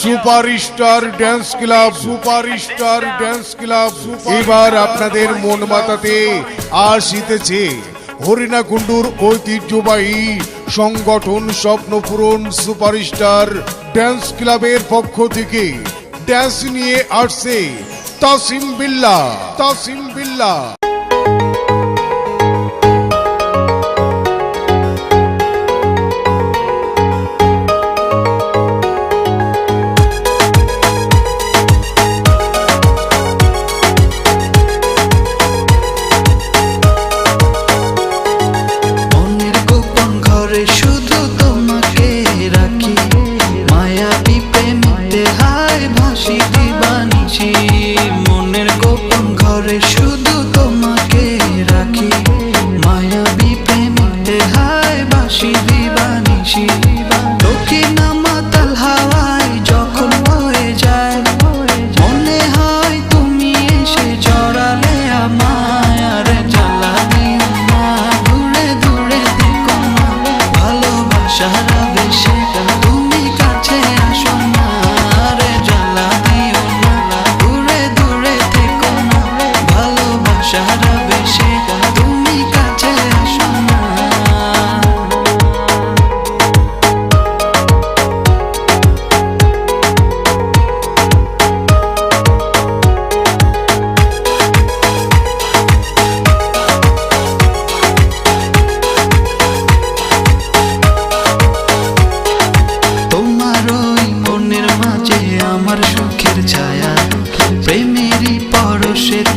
Superstar dance club, superstar dance club. এবার আপনাদের মন মাতাতে আসিতেছে হরিণাকুণ্ডুর ঐতিহ্যবাহী সংগঠন স্বপ্নপূরণ সুপারস্টার ড্যান্স ক্লাবের পক্ষ থেকে ড্যান্স নিয়ে আসছে তাসিম বিল্লা তাসিম বিল্লা।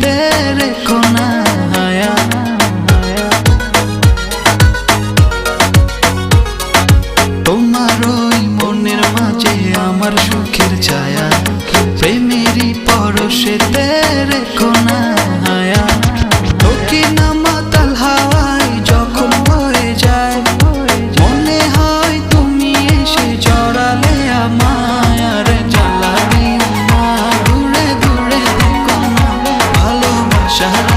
querer con. shine.